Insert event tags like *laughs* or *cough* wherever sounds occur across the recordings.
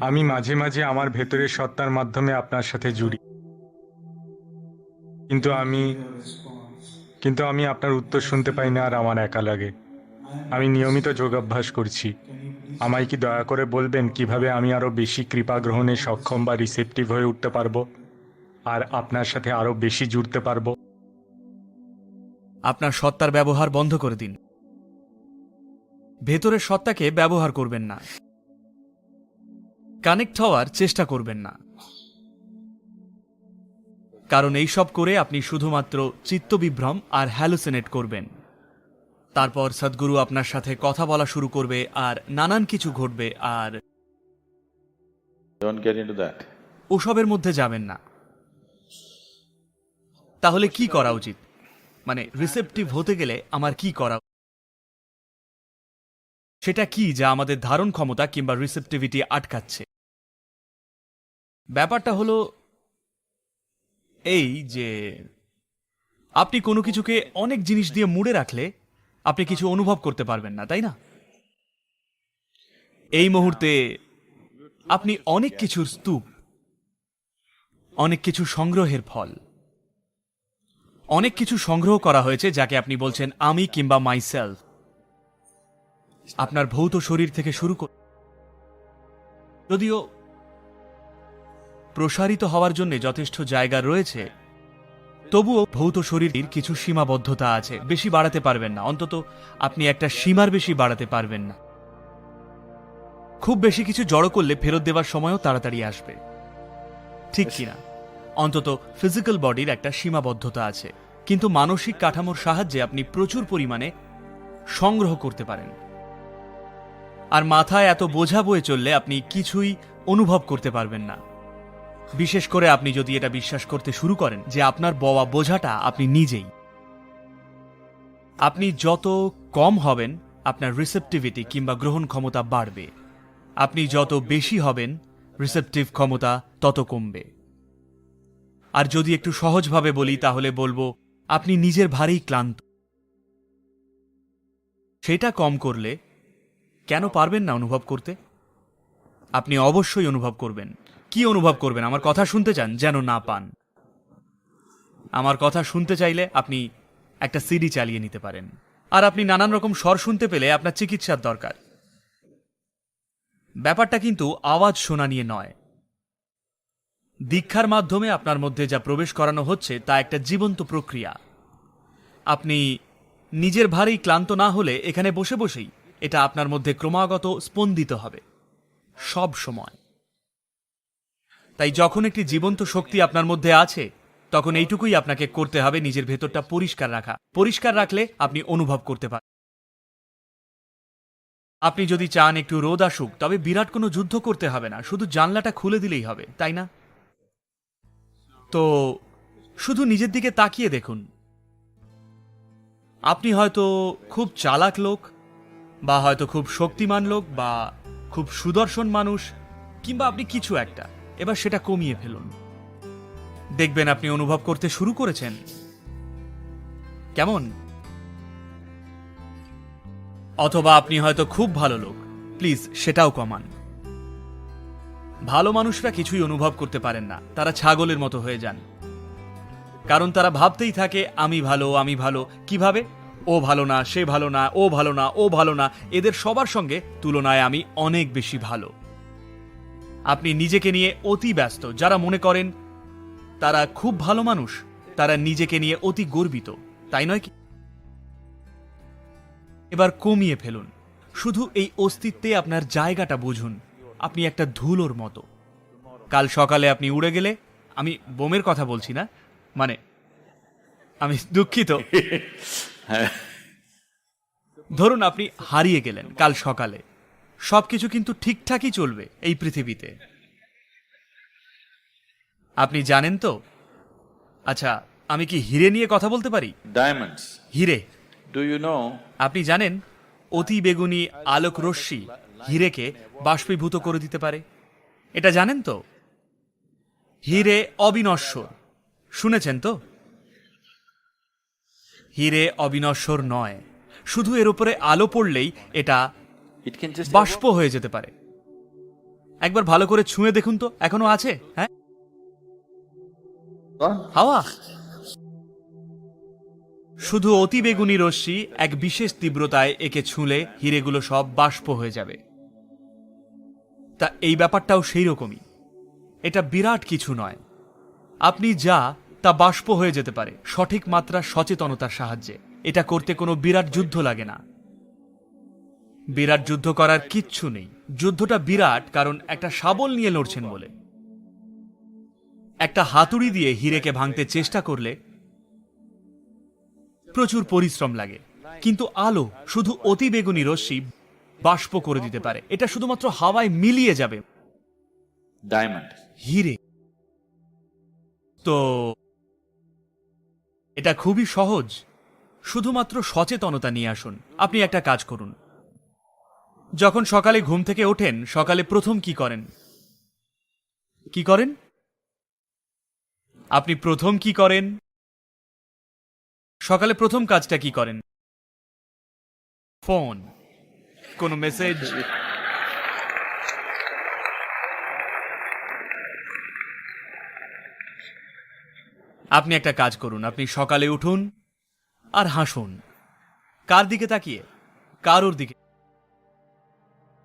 আমি মাঝে মাঝে আমার ভেতরের সত্তার মাধ্যমে আপনার সাথে জুড়ি। কিন্তু আমি কিন্তু আমি আপনার উত্তর শুনতে পাই না আর আমার একা লাগে। আমি নিয়মিত যোগাভ্যাস করছি। আমায় কি দয়া করে বলবেন কীভাবে আমি আরও বেশি কৃপা গ্রহণে সক্ষম বা রিসেপটিভ হয়ে উঠতে পারব? আর আপনার সাথে আরও বেশি জুড়তে পারব? আপনার সত্তার ব্যবহার বন্ধ করে দিন। ভেতরের সত্তাকে ব্যবহার করবেন না। কানেক্ট হওয়ার চেষ্টা করবেন না। কারণ এই সব করে আপনি শুধুমাত্র চিত্তবিভ্রম আর হ্যালুসিনেট করবেন। তারপর সদ্গুরু আপনার সাথে কথা বলা শুরু করবে আর নানান কিছু ঘটবে আর. ওসবের মধ্যে যাবেন না। তাহলে কি করা উচিত? মানে রিসেপটিভ হতে গেলে আমার কি করা সেটা কি যা আমাদের ধারণ ক্ষমতা কিংবা রিসেপটিভিটি আটকাচ্ছে? ব্যাপারটা হলো এই যে, আপনি কোনো কিছুকে অনেক জিনিস দিয়ে মুড়ে রাখলে আপনি কিছু অনুভব করতে পারবেন না, তাই না? এই মুহূর্তে আপনি অনেক কিছুর স্তূপ, অনেক কিছু সংগ্রহের ফল, অনেক কিছু সংগ্রহ করা হয়েছে যাকে আপনি বলছেন আমি কিংবা মাইসেলফ আপনার ভৌত শরীর থেকে শুরু করে যদিও প্রসারিত হওয়ার জন্য যথেষ্ট জায়গা রয়েছে, তবুও ভৌত শরীরের কিছু সীমাবদ্ধতা আছে। বেশি বাড়াতে পারবেন না। অন্তত আপনি একটা সীমার বেশি বাড়াতে পারবেন না। খুব বেশি কিছু জড়ো করলে ফেরত দেওয়ার সময়ও তাড়াতাড়ি আসবে। ঠিক কিনা? অন্তত ফিজিক্যাল বডির একটা সীমাবদ্ধতা আছে। কিন্তু মানসিক কাঠামোর সাহায্যে আপনি প্রচুর পরিমাণে সংগ্রহ করতে পারেন। আর মাথায় এত বোঝা বয়ে চললে আপনি কিছুই অনুভব করতে পারবেন না। বিশেষ করে আপনি যদি এটা বিশ্বাস করতে শুরু করেন যে আপনার বওয়া বোঝাটা আপনি নিজেই। আপনি যত কম হবেন, আপনার রিসেপটিভিটি কিংবা গ্রহণ ক্ষমতা বাড়বে। আপনি যত বেশি হবেন রিসেপটিভ ক্ষমতা তত কমবে। আর যদি একটু সহজভাবে বলি, তাহলে বলব, আপনি নিজের ভারেই ক্লান্ত। সেটা কম করলে কেন পারবেন না অনুভব করতে? আপনি অবশ্যই অনুভব করবেন। কি অনুভব করবেন? আমার কথা শুনতে চান যেন না পান। আমার কথা শুনতে চাইলে আপনি একটা সিডি চালিয়ে নিতে পারেন। আর আপনি নানান রকম স্বর শুনতে পেলে আপনার চিকিৎসার দরকার। ব্যাপারটা কিন্তু আওয়াজ শোনা নিয়ে নয়। দীক্ষার মাধ্যমে আপনার মধ্যে যা প্রবেশ করানো হচ্ছে তা একটা জীবন্ত প্রক্রিয়া। আপনি নিজের ভারেই ক্লান্ত না হলে এখানে বসে বসেই এটা আপনার মধ্যে ক্রমাগত স্পন্দিত হবে। সব সময়। তাই যখন একটি জীবন্ত শক্তি আপনার মধ্যে আছে, তখন এইটুকুই আপনাকে করতে হবে নিজের ভেতরটা পরিষ্কার রাখা। পরিষ্কার রাখলে আপনি অনুভব করতে পারেন আপনি যদি চান একটু রোদ আসুক, তবে বিরাট কোনো যুদ্ধ করতে হবে না। শুধু জানলাটা খুলে দিলেই হবে, তাই না? তো শুধু নিজের দিকে তাকিয়ে দেখুন। আপনি হয়তো খুব চালাক লোক বা হয়তো খুব শক্তিমান লোক বা খুব সুদর্শন মানুষ, কিংবা আপনি কিছু একটা। এবার সেটা কমিয়ে ফেলুন। দেখবেন আপনি অনুভব করতে শুরু করেছেন। কেমন? অথবা আপনি হয়তো খুব ভালো লোক। প্লিজ, সেটাও কমান। ভালো মানুষরা কিছুই অনুভব করতে পারেন না। তারা ছাগলের মতো হয়ে যান। কারণ তারা ভাবতেই থাকে, আমি ভালো আমি ভালো। কীভাবে? ও ভালো না, সে ভালো না, ও ভালো না, ও ভালো না, এদের সবার সঙ্গে তুলনায় আমি অনেক বেশি ভালো। আপনি নিজেকে নিয়ে অতি ব্যস্ত, যারা মনে করেন তারা খুব ভালো মানুষ, তারা নিজেকে নিয়ে অতি গর্বিত, তাই নয় কি? এবার কমিয়ে ফেলুন, শুধু এই অস্তিত্বে আপনার জায়গাটা বুঝুন, আপনি একটা ধুলোর মতো। কাল সকালে আপনি উড়ে গেলে, আমি বোমের কথা বলছি না মানে আমি দুঃখিত। *laughs* ধরুন আপনি হারিয়ে গেলেন কাল সকালে। সবকিছু কিন্তু ঠিকঠাকই চলবে এই পৃথিবীতে। আপনি জানেন তো? আচ্ছা আমি কি হিরে নিয়ে কথা বলতে পারি? Diamonds. হিরে। Do you know? আপনি জানেন অতি বেগুনি আলোক রশ্মি হিরেকে বাষ্পীভূত করে দিতে পারে? এটা জানেন তো? হিরে অবিনশ্বর। শুনেছেন তো? হিরে অবিনশ্বর নয়। শুধু এর উপরে আলো পড়লেই এটা বাষ্প হয়ে যেতে পারে। একবার ভালো করে ছুঁয়ে দেখুন তো এখনও আছে? হ্যাঁ? হাওয়া। শুধু অতি বেগুনি রশ্মি এক বিশেষ তীব্রতায় একে ছুঁলে হিরেগুলো সব বাষ্প হয়ে যাবে। তা এই ব্যাপারটাও সেই রকমই এটা বিরাট কিছু নয়। আপনি যা তা বাষ্প হয়ে যেতে পারে সঠিক মাত্রা সচেতনতার সাহায্যে। এটা করতে কোনো বিরাট যুদ্ধ লাগে না। বিরাট যুদ্ধ করার কিচ্ছু নেই। যুদ্ধটা বিরাট কারণ একটা শাবল নিয়ে লড়ছেন বলে। একটা হাতুড়ি দিয়ে হিরেকে ভাঙতে চেষ্টা করলে প্রচুর পরিশ্রম লাগে। কিন্তু আলো শুধু অতি বেগুনি রশ্মি বাষ্প করে দিতে পারে। এটা শুধুমাত্র হাওয়ায় মিলিয়ে যাবে। Diamond. হিরে। তো এটা খুবই সহজ। শুধুমাত্র সচেতনতা নিয়ে আসুন। আপনি একটা কাজ করুন। যখন সকালে ঘুম থেকে ওঠেন, সকালে প্রথম কি করেন? কি করেন? আপনি প্রথম কি করেন? সকালে প্রথম কাজটা কি করেন? ফোন। কোনো মেসেজ? আপনি একটা কাজ করুন, আপনি সকালে উঠুন আর হাসুন। কার দিকে তাকিয়ে? কারোর দিকে।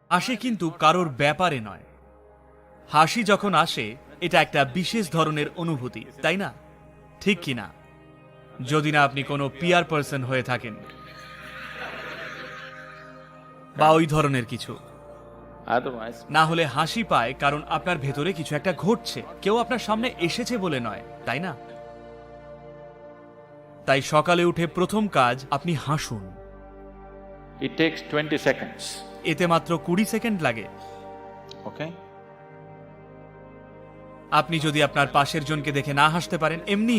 আসে কিন্তু কারোর ব্যাপারে নয়। হাসি যখন আসে, এটা একটা বিশেষ ধরনের অনুভূতি, তাই না? ঠিক কি না? যদি না আপনি কোনো পিয়ার পার্সন হয়ে থাকেন। বা ওই ধরনের কিছু। না হলে হাসি পায় কারণ আপনার ভেতরে কিছু একটা ঘটছে। কেউ আপনার সামনে এসেছে বলে নয়, তাই না? তাই সকালে উঠে প্রথম কাজ আপনি হাসুন it takes 20 seconds. এতে মাত্র কুড়ি সেকেন্ড লাগে Okay? আপনি যদি আপনার পাশের জনকে দেখে না হাসতে পারেন এমনি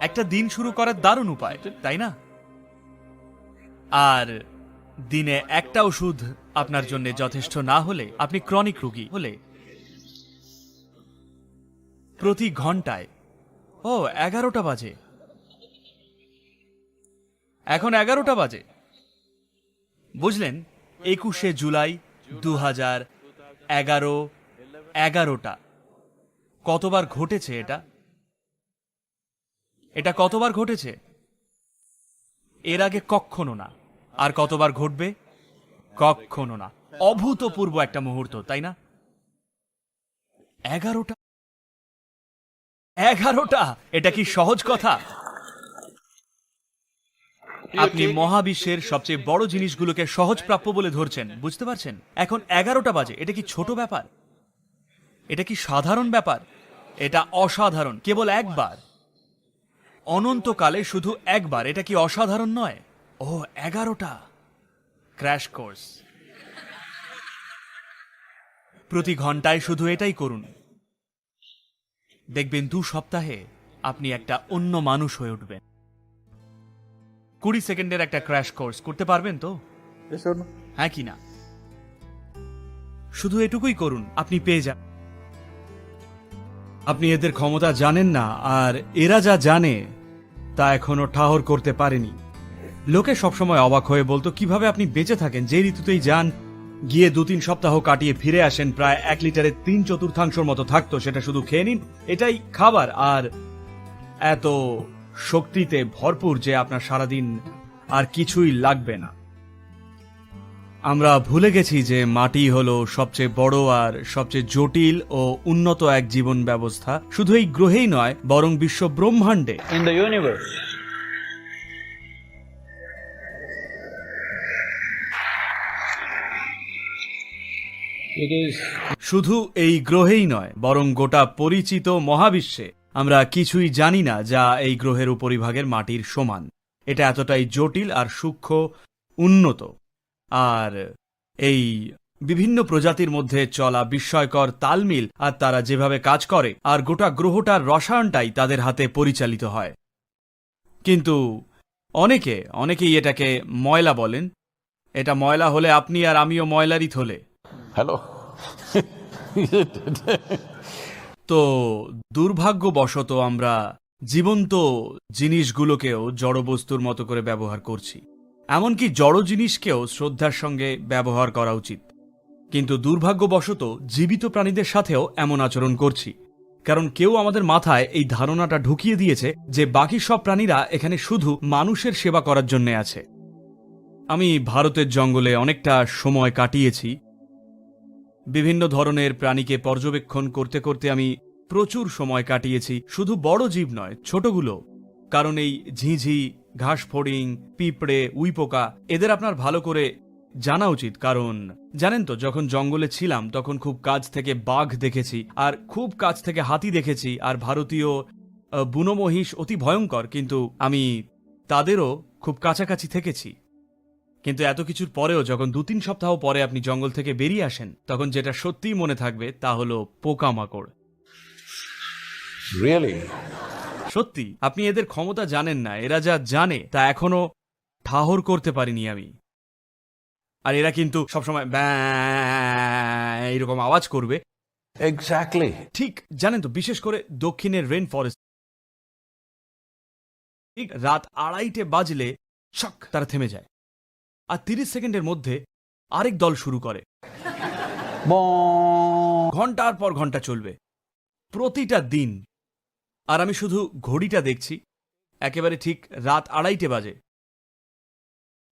একটা দিন শুরু করার দারুণ উপায় তাই না আর দিনে একটা ওষুধ আপনার জন্য যথেষ্ট না হলে আপনি ক্রনিক রোগী হলে প্রতি ঘন্টায় ও, এগারোটা বাজে। এখন এগারোটা বাজে। বুঝলেন, একুশে জুলাই দু হাজার এগারো, এগারোটা। কতবার ঘটেছে এটা? এটা কতবার ঘটেছে? এর আগে কক্ষনো না। আর কতবার ঘটবে? কক্ষনো না। অভূতপূর্ব একটা মুহূর্ত, তাই না? এগারোটা এগারোটা? এটা কি সহজ কথা? আপনি মহাবিশ্বের সবচেয়ে বড় জিনিসগুলোকে সহজ প্রাপ্য বলে ধরছেন বুঝতে পারছেন? এখন এগারোটা বাজে এটা কি ছোট ব্যাপার? এটা কি সাধারণ ব্যাপার? এটা অসাধারণ কেবল একবার। অনন্তকালে শুধু একবার এটা কি অসাধারণ নয়? ও এগারোটা। Crash course. প্রতি ঘন্টায় শুধু এটাই করুন। দেখবেন দু সপ্তাহে আপনি একটা অন্য মানুষ হয়ে উঠবেন। কুড়ি সেকেন্ডের একটা ক্র্যাশ কোর্স করতে পারবেন তো? হ্যাঁ কি না? শুধু এটুকুই করুন আপনি পেয়ে যান আপনি এদের ক্ষমতা জানেন না আর এরা যা জানে তা এখনও ঠাহর করতে পারেনি। লোকে সবসময় অবাক হয়ে বলতো কীভাবে আপনি বেঁচে থাকেন? যে ঋতুতেই যান গিয়ে দু তিন সপ্তাহ কাটিয়ে ফিরে আসেন, প্রায় এক লিটারের তিন চতুর্থাংশর মতো থাকতো, সেটা শুধু খেয়ে নিন। এটাই খাবার, আর এত শক্তিতে ভরপুর যে আপনার সারাদিন আর কিছুই লাগবে না। আমরা ভুলে গেছি যে মাটি হলো সবচেয়ে বড় আর সবচেয়ে জটিল ও উন্নত এক জীবন ব্যবস্থা। শুধু এই গ্রহেই নয়, বরং বিশ্ব ব্রহ্মাণ্ডে। In the universe. শুধু এই গ্রহেই নয়, বরং গোটা পরিচিত মহাবিশ্বে। আমরা কিছুই জানি না যা এই গ্রহের উপরিভাগের মাটির সমান। এটা এতটাই জটিল আর সূক্ষ্ম উন্নত। আর এই বিভিন্ন প্রজাতির মধ্যে চলা বিস্ময়কর তালমিল আর তারা যেভাবে কাজ করে, আর গোটা গ্রহটার রসায়নটাই তাদের হাতে পরিচালিত হয়। কিন্তু অনেকে, অনেকেই এটাকে ময়লা বলেন। এটা ময়লা হলে আপনি আর আমিও ময়লারই থলে। Hello. তো দুর্ভাগ্যবশত আমরা জীবন্ত জিনিসগুলোকেও জড়বস্তুর মতো করে ব্যবহার করছি। এমনকি জড় জিনিসকেও শ্রদ্ধার সঙ্গে ব্যবহার করা উচিত। কিন্তু দুর্ভাগ্যবশত জীবিত প্রাণীদের সাথেও এমন আচরণ করছি। কারণ কেউ আমাদের মাথায় এই ধারণাটা ঢুকিয়ে দিয়েছে যে বাকি সব প্রাণীরা এখানে শুধু মানুষের সেবা করার জন্য আছে। আমি ভারতের জঙ্গলে অনেকটা সময় কাটিয়েছি। বিভিন্ন ধরনের প্রাণীকে পর্যবেক্ষণ করতে করতে আমি প্রচুর সময় কাটিয়েছি। শুধু বড় জীব নয় ছোটগুলো। কারণ এই ঝিঝি ঘাস ফড়িং পিঁপড়ে উইপোকা এদের আপনার ভালো করে জানা উচিত। কারণ জানেন তো যখন জঙ্গলে ছিলাম তখন খুব কাছ থেকে বাঘ দেখেছি আর খুব কাছ থেকে হাতি দেখেছি আর ভারতীয় আহ, বুনো মহিষ অতি ভয়ঙ্কর কিন্তু আমি তাদেরও খুব কাছাকাছি থেকেছি। কিন্তু এত কিছুর পরেও যখন দু তিন সপ্তাহ পরে আপনি জঙ্গল থেকে বেরিয়ে আসেন তখন যেটা সত্যিই মনে থাকবে তা হলো পোকামাকড়। সত্যি আপনি এদের ক্ষমতা জানেন না এরা যা জানে তা এখনও ঠাহর করতে পারিনি আমি। আর এরা কিন্তু সবসময় ব্যাঁ এইরকম আওয়াজ করবে। Exactly. ঠিক জানেন তো বিশেষ করে দক্ষিণের রেন ফরেস্ট ঠিক রাত আড়াইটে বাজলে শক তারা থেমে যায়। আর তিরিশ সেকেন্ডের মধ্যে আরেক দল শুরু করে. ঘণ্টার পর ঘণ্টা চলবে। প্রতিটা দিন। আর আমি শুধু ঘড়িটা দেখছি। একেবারে ঠিক রাত আড়াইটে বাজে।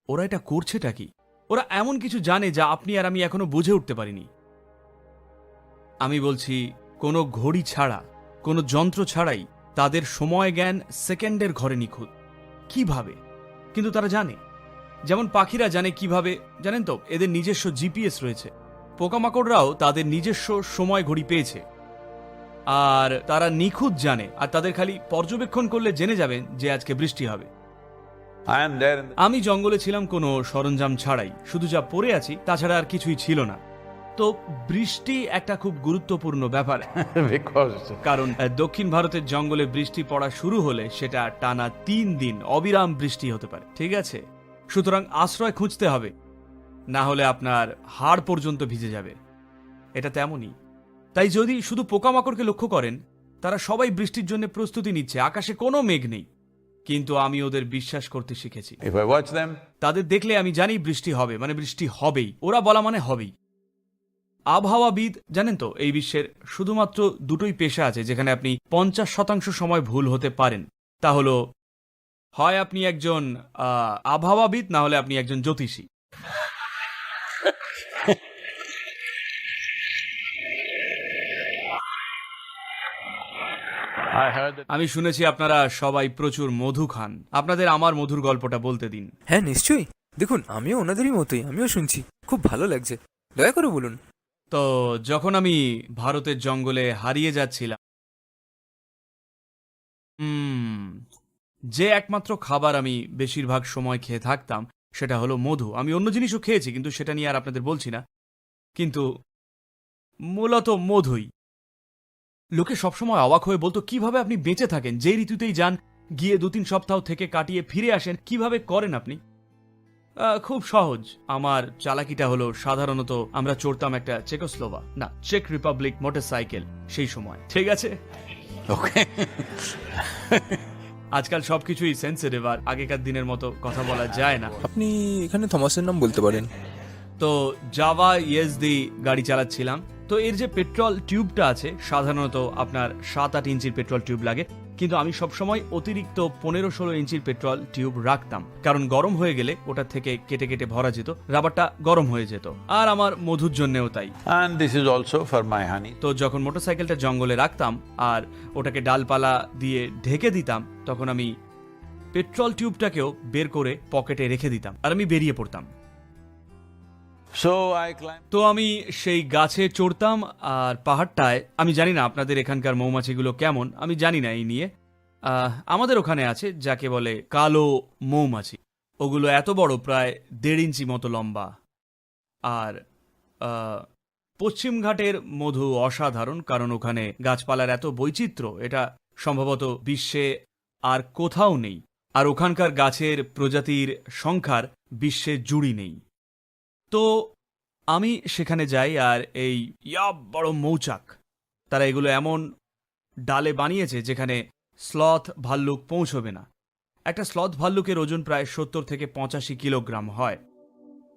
ওরা এটা করছেটা কি? ওরা এমন কিছু জানে যা আপনি আর আমি এখনও বুঝে উঠতে পারিনি। আমি বলছি কোনো ঘড়ি ছাড়া কোনো যন্ত্র ছাড়াই তাদের সময় জ্ঞান সেকেন্ডের ঘরে নিখুঁত। কীভাবে? কিন্তু তারা জানে। যেমন পাখিরা জানে কীভাবে জানেন তো এদের নিজস্ব জিপিএস রয়েছে। পোকামাকড়রাও তাদের নিজস্ব সময় ঘড়ি পেয়েছে। আর তারা নিখুঁত জানে আর তাদের খালি পর্যবেক্ষণ করলে জেনে যাবেন যে আজকে বৃষ্টি হবে। আমি জঙ্গলে ছিলাম কোনো সরঞ্জাম ছাড়াই শুধু যা পড়ে আছি তাছাড়া আর কিছুই ছিল না। তো বৃষ্টি একটা খুব গুরুত্বপূর্ণ ব্যাপার। *laughs* কারণ দক্ষিণ ভারতের জঙ্গলে বৃষ্টি পড়া শুরু হলে সেটা টানা তিন দিন অবিরাম বৃষ্টি হতে পারে। ঠিক আছে? সুতরাং আশ্রয় খুঁজতে হবে। না হলে আপনার হাড় পর্যন্ত ভিজে যাবে। এটা তেমনই। তাই যদি শুধু পোকামাকড়কে লক্ষ্য করেন তারা সবাই বৃষ্টির জন্য প্রস্তুতি নিচ্ছে আকাশে কোনো মেঘ নেই। কিন্তু আমি ওদের বিশ্বাস করতে শিখেছি। তাদের দেখলে আমি জানি বৃষ্টি হবে মানে বৃষ্টি হবেই। ওরা বলা মানে হবেই। আবহাওয়াবিদ জানেন তো এই বিশ্বের শুধুমাত্র দুটোই পেশা আছে যেখানে আপনি পঞ্চাশ শতাংশ সময় ভুল হতে পারেন। তা হলো হয় আপনি একজন আহ, আবহাওয়াবিদ না হলে আপনি একজন জ্যোতিষী? আমি শুনেছি আপনারা সবাই প্রচুর মধু খান। আপনাদের আমার মধুর গল্পটা বলতে দিন। হ্যাঁ নিশ্চয়ই। দেখুন আমিও ওনাদেরই মতোই আমিও শুনছি। খুব ভালো লাগছে। দয়া করে বলুন। তো যখন আমি ভারতের জঙ্গলে হারিয়ে যাচ্ছিলাম হুম, যে একমাত্র খাবার আমি বেশিরভাগ সময় খেয়ে থাকতাম, সেটা হলো মধু। আমি অন্য জিনিসও খেয়েছি, কিন্তু সেটা নিয়ে আর আপনাদের বলছি না। কিন্তু মূলত মধুই। লোকে সবসময় অবাক হয়ে বলতো, কীভাবে আপনি বেঁচে থাকেন? যে ঋতুতেই যান, গিয়ে দু তিন সপ্তাহ থেকে কাটিয়ে ফিরে আসেন, কীভাবে করেন আপনি? খুব সহজ। আমার চালাকিটা হলো সাধারণত আমরা চড়তাম একটা চেকোস্লোভা, না, চেক রিপাবলিক মোটরসাইকেল, সেই সময়। ঠিক আছে? Okay. *laughs* আজকাল সবকিছুই সেন্সিটিভ আর আগেকার দিনের মতো কথা বলা যায় না। আপনি এখানে থমাসের নাম বলতে পারেন। তো জাভা ইয়েসডি গাড়ি চালাচ্ছিলাম। তো এর যে পেট্রোল টিউবটা আছে সাধারণত আপনার সাত আট ইঞ্চির পেট্রোল টিউব লাগে। কিন্তু আমি সবসময় অতিরিক্ত পনেরো ষোলো ইঞ্চির পেট্রোল টিউব রাখতাম কারণ গরম হয়ে গেলে ওটা থেকে কেটে কেটে ভরা যেত রাবারটা গরম হয়ে যেত আর আমার মধুর জন্যেও তাই this is also for my honey. তো যখন মোটরসাইকেলটা জঙ্গলে রাখতাম আর ওটাকে ডালপালা দিয়ে ঢেকে দিতাম তখন আমি পেট্রোল টিউবটাকেও বের করে পকেটে রেখে দিতাম আর আমি বেরিয়ে পড়তাম. তো আমি সেই গাছে চড়তাম আর পাহাড়টায়। আমি জানি না আপনাদের এখানকার মৌমাছিগুলো কেমন, আমি জানি না এই নিয়ে। আমাদের ওখানে আছে যাকে বলে কালো মৌমাছি। ওগুলো এত বড়, প্রায় দেড় ইঞ্চি মতো লম্বা। আর পশ্চিমঘাটের মধু অসাধারণ, কারণ ওখানে গাছপালার এত বৈচিত্র্য, এটা সম্ভবত বিশ্বে আর কোথাও নেই। আর ওখানকার গাছের প্রজাতির সংখ্যার বিশ্বে জুড়ি নেই। তো আমি সেখানে যাই আর এই ইয়া বড় মৌচাক। তারা এগুলো এমন ডালে বানিয়েছে যেখানে স্লথ ভাল্লুক পৌঁছবে না। একটা স্লথ ভাল্লুকের ওজন প্রায় সত্তর থেকে পঁচাশি কিলোগ্রাম হয়।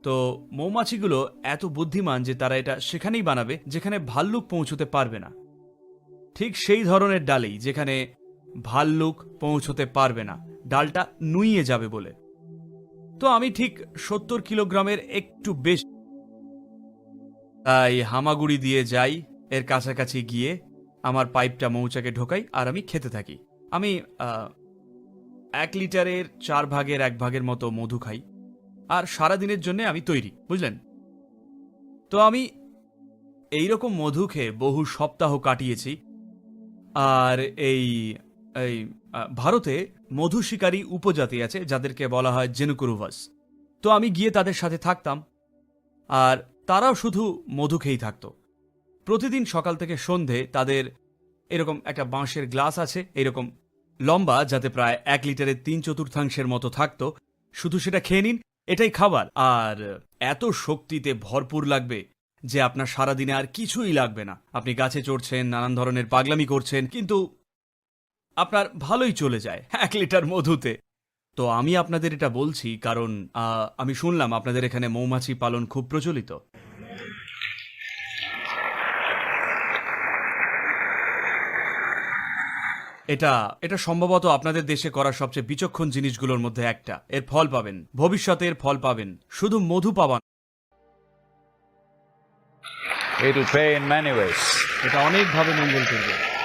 তো মৌমাছিগুলো এত বুদ্ধিমান যে তারা এটা সেখানেই বানাবে যেখানে ভাল্লুক পৌঁছতে পারবে না। ঠিক সেই ধরনের ডালেই যেখানে ভাল্লুক পৌঁছতে পারবে না। ডালটা নুইয়ে যাবে বলে। তো আমি ঠিক সত্তর কিলোগ্রামের একটু বেশ তাই হামাগুড়ি দিয়ে যাই, এর কাছাকাছি গিয়ে আমার পাইপটা মৌচাকে ঢোকাই আর আমি খেতে থাকি। আমি এক লিটারের চার ভাগের এক ভাগের মতো মধু খাই আর সারা দিনের জন্য আমি তৈরি, বুঝলেন? তো আমি এই রকম মধু খেয়ে বহু সপ্তাহ কাটিয়েছি আর এই এই ভারতে মধু শিকারী উপজাতি আছে যাদেরকে বলা হয় জেনুকুরুভাস। তো আমি গিয়ে তাদের সাথে থাকতাম, আর তারাও শুধু মধু খেয়েই থাকতো। প্রতিদিন সকাল থেকে সন্ধে তাদের এরকম একটা বাঁশের গ্লাস আছে, এরকম লম্বা, যাতে প্রায় এক লিটারের তিন চতুর্থাংশের মতো থাকতো। শুধু সেটা খেয়ে নিন, এটাই খাবার। আর এত শক্তিতে ভরপুর লাগবে যে আপনার সারাদিনে আর কিছুই লাগবে না। আপনি গাছে চড়ছেন, নানান ধরনের পাগলামি করছেন, কিন্তু আপনার ভালোই চলে যায় এক লিটার মধুতে। তো আমি আপনাদের এটা বলছি কারণ আমি শুনলাম আপনাদের এখানে মৌমাছি পালন খুব প্রচলিত। এটা এটা সম্ভবত আপনাদের দেশে করা সবচেয়ে বিচক্ষণ জিনিসগুলোর মধ্যে একটা। এর ফল পাবেন ভবিষ্যতে এর ফল পাবেন শুধু মধু পাবেন. এটা অনেকভাবে মঙ্গল করবে।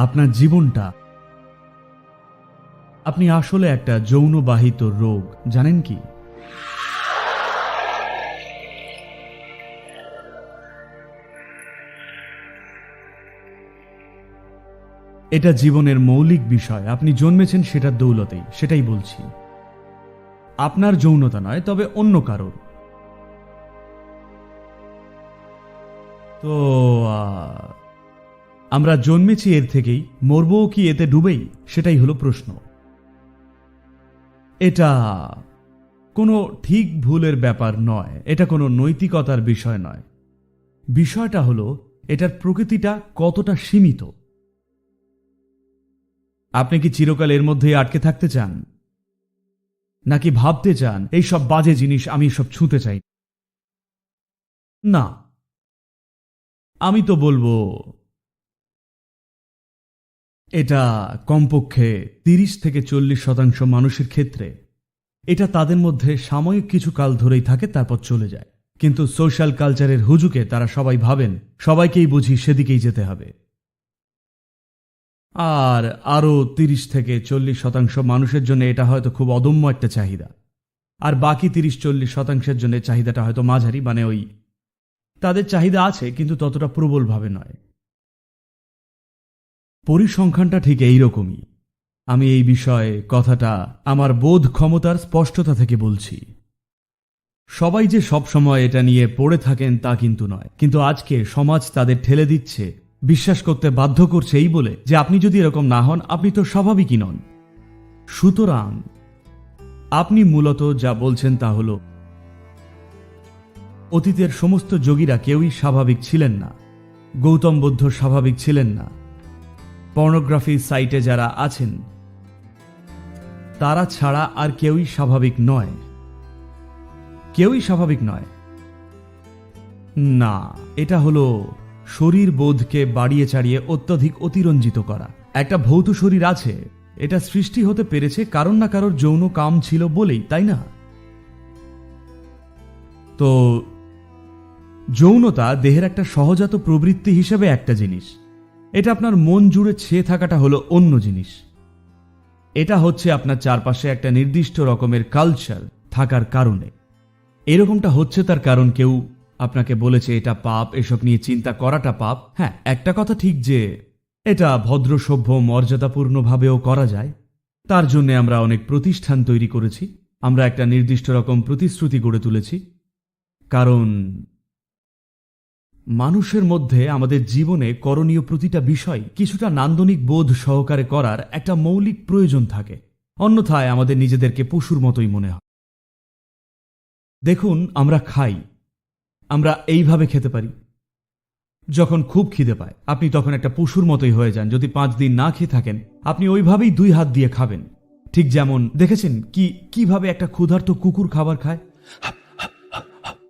আপনার জীবনটা। আপনি আসলে একটা যৌনবাহিত রোগ, জানেন কি? এটা জীবনের মৌলিক বিষয়, আপনি জন্মেছেন সেটার দৌলতেই, সেটাই বলছি। আপনার যৌনতা নয়, তবে অন্য কারোর। তো আমরা জন্মেছি এর থেকেই, মরবও কি এতে ডুবেই? সেটাই হলো প্রশ্ন। এটা কোনো ঠিক ভুলের ব্যাপার নয়, এটা কোনো নৈতিকতার বিষয় নয়। বিষয়টা হলো, এটার প্রকৃতিটা কতটা সীমিত। আপনি কি চিরকাল এর মধ্যেই আটকে থাকতে চান? নাকি ভাবতে চান, এই সব বাজে জিনিস আমি সব ছুঁতে চাই? না। আমি তো বলব এটা কমপক্ষে তিরিশ থেকে চল্লিশ শতাংশ মানুষের ক্ষেত্রে। এটা তাদের মধ্যে সাময়িক কিছু কাল ধরেই থাকে, তারপর চলে যায়। কিন্তু সোশ্যাল কালচারের হুজুকে তারা সবাই ভাবেন, সবাইকেই বুঝি সেদিকেই যেতে হবে। আর আরও তিরিশ থেকে চল্লিশ শতাংশ মানুষের জন্য এটা হয়তো খুব অদম্য একটা চাহিদা। আর বাকি তিরিশ, চল্লিশ শতাংশের জন্য চাহিদাটা হয়তো মাঝারি মানে ওই তাদের চাহিদা আছে, কিন্তু ততটা প্রবলভাবে নয়। পরিসংখ্যানটা ঠিক এইরকমই। আমি এই বিষয়ে কথাটা আমার বোধ ক্ষমতার স্পষ্টতা থেকে বলছি। সবাই যে সব সময় এটা নিয়ে পড়ে থাকেন তা কিন্তু নয়। কিন্তু আজকে সমাজ তাদের ঠেলে দিচ্ছে, বিশ্বাস করতে বাধ্য করছে এই বলে যে আপনি যদি এরকম না হন, আপনি তো স্বাভাবিকই নন। সুতরাং আপনি মূলত যা বলছেন তা হল, অতীতের সমস্ত যোগীরা কেউই স্বাভাবিক ছিলেন না। গৌতম বুদ্ধ স্বাভাবিক ছিলেন না। পর্নোগ্রাফি সাইটে যারা আছেন, তারা ছাড়া আর কেউই স্বাভাবিক নয়। কেউই স্বাভাবিক নয়। না, এটা হলো শরীর বোধকে বাড়িয়ে চাড়িয়ে অত্যধিক অতিরঞ্জিত করা। একটা ভৌত শরীর আছে, এটা সৃষ্টি হতে পেরেছে কারণ না কারোর যৌন কাম ছিল বলেই, তাই না? তো, যৌনতা দেহের একটা সহজাত প্রবৃত্তি হিসেবে একটা জিনিস। এটা আপনার মন জুড়ে ছেয়ে থাকাটা হলো অন্য জিনিস। এটা হচ্ছে আপনার চারপাশে একটা নির্দিষ্ট রকমের কালচার থাকার কারণে। এরকমটা হচ্ছে তার কারণ কেউ আপনাকে বলেছে, এটা পাপ, এসব নিয়ে চিন্তা করাটা পাপ। হ্যাঁ একটা কথা ঠিক যে এটা ভদ্র, সভ্য, মর্যাদাপূর্ণভাবেও করা যায়। তার জন্য আমরা অনেক প্রতিষ্ঠান তৈরি করেছি। আমরা একটা নির্দিষ্ট রকম প্রতিশ্রুতি গড়ে তুলেছি। কারণ মানুষের মধ্যে আমাদের জীবনে করণীয় প্রতিটা বিষয় কিছুটা নান্দনিক বোধ সহকারে করার একটা মৌলিক প্রয়োজন থাকে। অন্যথায় আমাদের নিজেদেরকে পশুর মতোই মনে হয়। দেখুন, আমরা খাই। আমরা এইভাবে খেতে পারি। যখন খুব খিদে পায়, আপনি তখন একটা পশুর মতোই হয়ে যান। যদি পাঁচ দিন না খেয়ে থাকেন, আপনি ওইভাবেই দুই হাত দিয়ে খাবেন। ঠিক যেমন, দেখেছেন কি, কীভাবে একটা ক্ষুধার্ত কুকুর খাবার খায়?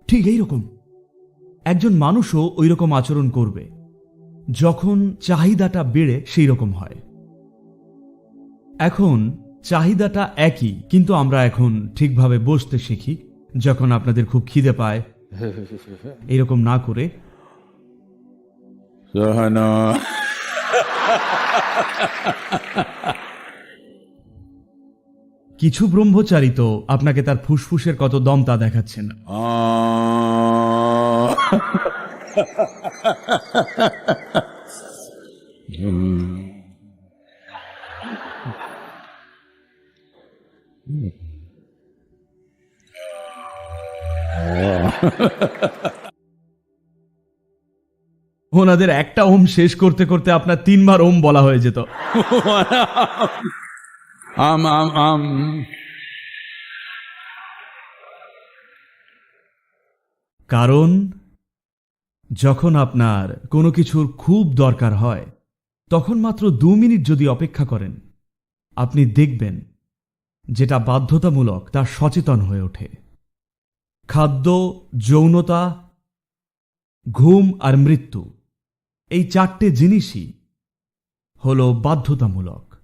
ঠিক এই রকম একজন মানুষও ওই রকম আচরণ করবে। যখন চাহিদাটা বেড়ে সেই রকম হয়। এখন চাহিদাটা একই কিন্তু আমরা এখন ঠিকভাবে বসতে শিখি যখন আপনাদের খুব খিদে পায়। এরকম না করে। কিছু ব্রহ্মচারী তো আপনাকে তার ফুসফুসের কত দম তা দেখাচ্ছেন. *laughs* ওনাদের একটা ওম শেষ করতে করতে আপনার তিনবার ওম বলা হয়ে যেত। *laughs* আম আম আম। কারণ যখন আপনার কোনো কিছুর খুব দরকার হয়, তখন মাত্র দু মিনিট যদি অপেক্ষা করেন, আপনি দেখবেন যেটা বাধ্যতামূলক, তা সচেতন হয়ে ওঠে। খাদ্য, যৌনতা, ঘুম আর মৃত্যু, এই চারটে জিনিসই হল বাধ্যতামূলক।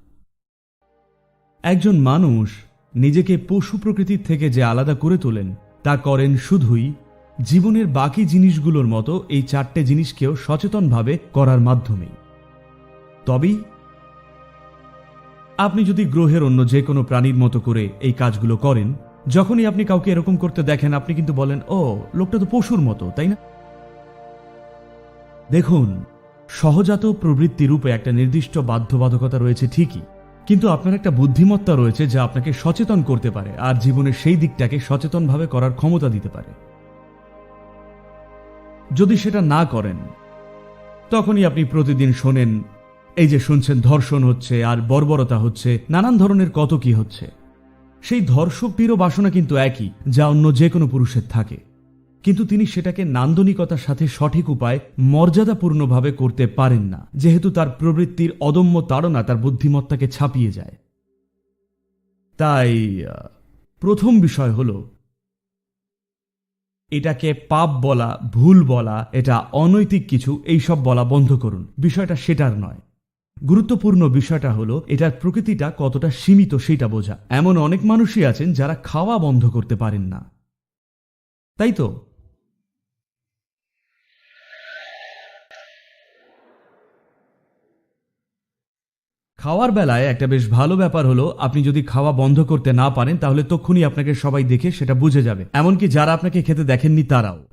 একজন মানুষ নিজেকে পশু প্রকৃতির থেকে যে আলাদা করে তোলেন, তা করেন শুধুই জীবনের বাকি জিনিসগুলোর মতো এই চারটে জিনিসকেও সচেতনভাবে করার মাধ্যমেই। তবেই আপনি যদি গ্রহের অন্য যে কোনো প্রাণীর মতো করে এই কাজগুলো করেন, যখনই আপনি কাউকে এরকম করতে দেখেন, আপনি কিন্তু বলেন, ও, লোকটা তো পশুর মতো, তাই না? দেখুন, সহজাত প্রবৃত্তি রূপে একটা নির্দিষ্ট বাধ্যবাধকতা রয়েছে ঠিকই, কিন্তু আপনার একটা বুদ্ধিমত্তা রয়েছে যা আপনাকে সচেতন করতে পারে, আর জীবনের সেই দিকটাকে সচেতনভাবে করার ক্ষমতা দিতে পারে। যদি সেটা না করেন, তখনই আপনি প্রতিদিন শোনেন, এই যে শুনছেন, ধর্ষণ হচ্ছে, আর বর্বরতা হচ্ছে, নানান ধরনের কত কি হচ্ছে। সেই ধর্ষকটিরও বাসনা কিন্তু একই, যা অন্য যে কোনো পুরুষের থাকে। কিন্তু তিনি সেটাকে নান্দনিকতার সাথে সঠিক উপায়, মর্যাদাপূর্ণভাবে করতে পারেন না, যেহেতু তার প্রবৃত্তির অদম্য তাড়না তার বুদ্ধিমত্তাকে ছাপিয়ে যায়। তাই প্রথম বিষয় হল এটাকে পাপ বলা, ভুল বলা, এটা অনৈতিক কিছু এইসব বলা বন্ধ করুন। বিষয়টা সেটার নয়। গুরুত্বপূর্ণ বিষয়টা হলো, এটার প্রকৃতিটা কতটা সীমিত সেটা বোঝা। এমন অনেক মানুষই আছেন যারা খাওয়া বন্ধ করতে পারেন না। তাই তো? খাওয়ার বেলায় একটা বেশ ভালো ব্যাপার হলো, আপনি যদি খাওয়া বন্ধ করতে না পারেন, তাহলে তক্ষুনি আপনাকে সবাই দেখে সেটা বুঝে যাবে। এমনকি যারা আপনাকে খেতে দেখেননি, তারাও।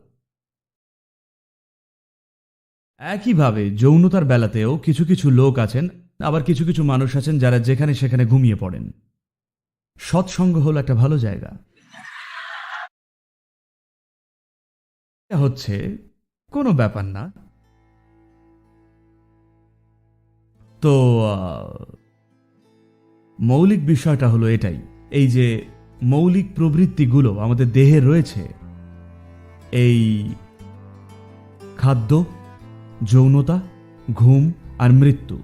একইভাবে, যৌনতার বেলাতেও কিছু কিছু লোক আছেন, আবার কিছু কিছু মানুষ আছেন যারা যেখানে সেখানে ঘুমিয়ে পড়েন। সৎসঙ্গ হলো একটা ভালো জায়গা। হচ্ছে কোনো ব্যাপার না। তো মৌলিক বিষয়টা হলো এটাই। এই যে মৌলিক প্রবৃত্তিগুলো আমাদের দেহে রয়েছে, এই খাদ্য, যৌনতা, ঘুম আর মৃত্যু,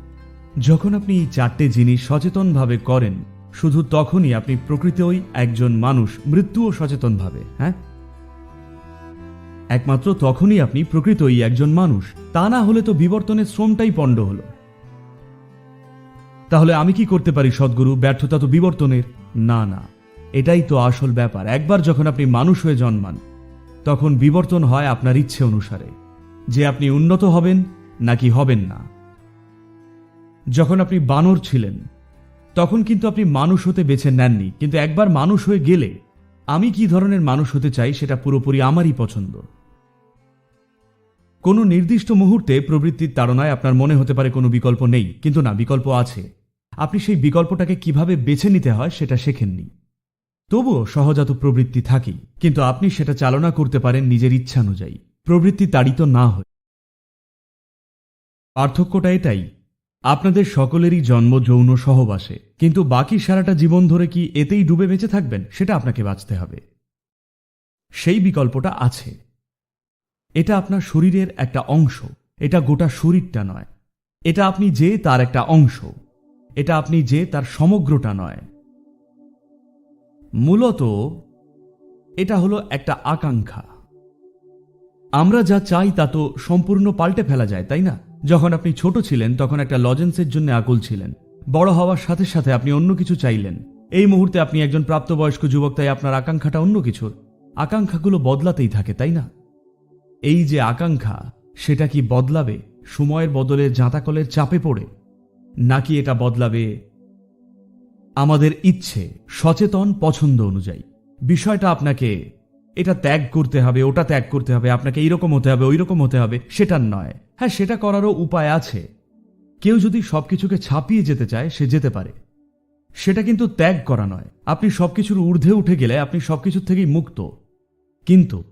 যখন আপনি এই চারটে জিনিস সচেতনভাবে করেন, শুধু তখনই আপনি প্রকৃতই একজন মানুষ, মৃত্যুও সচেতনভাবে হ্যাঁ? একমাত্র তখনই আপনি প্রকৃতই একজন মানুষ, তা না হলে তো বিবর্তনের শ্রমটাই পণ্ড হলো। তাহলে আমি কি করতে পারি, সদ্গুরু? ব্যর্থতা তো বিবর্তনের। না না। এটাই তো আসল ব্যাপার। একবার যখন আপনি মানুষ হয়ে জন্মান, তখন বিবর্তন হয় আপনার ইচ্ছে অনুসারে। যে আপনি উন্নত হবেন নাকি হবেন না। যখন আপনি বানর ছিলেন, তখন কিন্তু আপনি মানুষ হতে বেছে নেননি। কিন্তু একবার মানুষ হয়ে গেলে, আমি কি ধরনের মানুষ হতে চাই সেটা পুরোপুরি আমারই পছন্দ। কোনো নির্দিষ্ট মুহূর্তে প্রবৃত্তির তাড়নায় আপনার মনে হতে পারে কোনো বিকল্প নেই। কিন্তু না, বিকল্প আছে। আপনি সেই বিকল্পটাকে কীভাবে বেছে নিতে হয় সেটা শেখেননি। তবুও সহজাত প্রবৃত্তি থাকেই, কিন্তু আপনি সেটা চালনা করতে পারেন নিজের ইচ্ছানুযায়ী প্রবৃত্তি তাড়িত না হয়ে। পার্থক্যটা এটাই, আপনাদের সকলেরই জন্ম, যৌন সহবাসে কিন্তু বাকি সারাটা জীবন ধরে কি এতেই ডুবে বেঁচে থাকবেন? সেটা আপনাকে বাঁচতে হবে। সেই বিকল্পটা আছে। এটা আপনার শরীরের একটা অংশ, এটা গোটা শরীরটা নয়। এটা আপনি যে তার একটা অংশ। এটা আপনি যে তার সমগ্রটা নয়। মূলত, এটা হলো একটা আকাঙ্ক্ষা। আমরা যা চাই তা তো সম্পূর্ণ পাল্টে ফেলা যায়, তাই না? যখন আপনি ছোট ছিলেন, তখন একটা লজেন্সের জন্য আকুল ছিলেন। বড় হওয়ার সাথে সাথে আপনি অন্য কিছু চাইলেন। এই মুহূর্তে আপনি একজন প্রাপ্তবয়স্ক যুবক, তাই আপনার আকাঙ্ক্ষাটা অন্য কিছুর। আকাঙ্ক্ষাগুলো বদলাতেই থাকে, তাই না? এই যে আকাঙ্ক্ষা, সেটা কি বদলাবে? সময়ের বদলে জাঁতাকলের চাপে পড়ে? নাকি এটা বদলাবে? আমাদের ইচ্ছে, সচেতন, পছন্দ অনুযায়ী। বিষয়টা আপনাকে, এটা ত্যাগ করতে হবে, ওটা ত্যাগ করতে হবে, আপনাকে এইরকম হতে হবে ওই রকম হতে হবে, সেটার নয়। হ্যাঁ সেটা করারও উপায় আছে। কেউ যদি সবকিছুকে ছাপিয়ে যেতে চায়, সে যেতে পারে। সেটা কিন্তু ত্যাগ করা নয়। আপনি সবকিছুর ঊর্ধ্বে উঠে গেলে আপনি সবকিছুর থেকেই মুক্ত। কিন্তু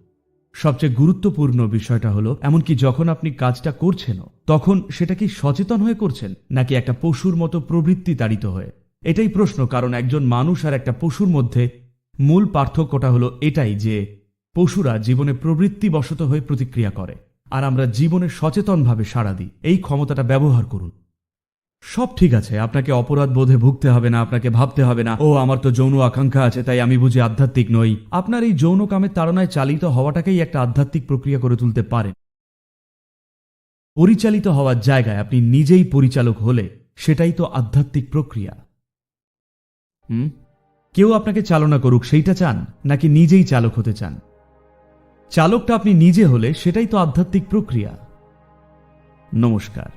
সবচেয়ে গুরুত্বপূর্ণ বিষয়টা হলো, এমনকি যখন আপনি কাজটা করছেন তখন সেটা কি সচেতন হয়ে করছেন, নাকি একটা পশুর মতো প্রবৃত্তি তাড়িত হয়ে? এটাই প্রশ্ন, কারণ একজন মানুষ আর একটা পশুর মধ্যে মূল পার্থক্যটা হলো এটাই যে, পশুরা জীবনে প্রবৃত্তি প্রবৃত্তিবশত হয়ে প্রতিক্রিয়া করে, আর আমরা জীবনে সচেতনভাবে সাড়া দিই। এই ক্ষমতাটা ব্যবহার করুন। সব ঠিক আছে, আপনাকে অপরাধ বোধে ভুগতে হবে না, আপনাকে ভাবতে হবে না। ও, আমার তো যৌন আকাঙ্ক্ষা আছে, তাই আমি বুঝি আধ্যাত্মিক নই। আপনার এই যৌন কামের তাড়নায় চালিত হওয়াটাকেই একটা আধ্যাত্মিক প্রক্রিয়া করে তুলতে পারেন পরিচালিত হওয়ার জায়গায় আপনি নিজেই পরিচালক হলে সেটাই তো আধ্যাত্মিক প্রক্রিয়া। হুম? কেউ আপনাকে চালনা করুক, সেইটা চান, নাকি নিজেই চালক হতে চান? চালকটা আপনি নিজে হলে সেটাই তো আধ্যাত্মিক প্রক্রিয়া। নমস্কার।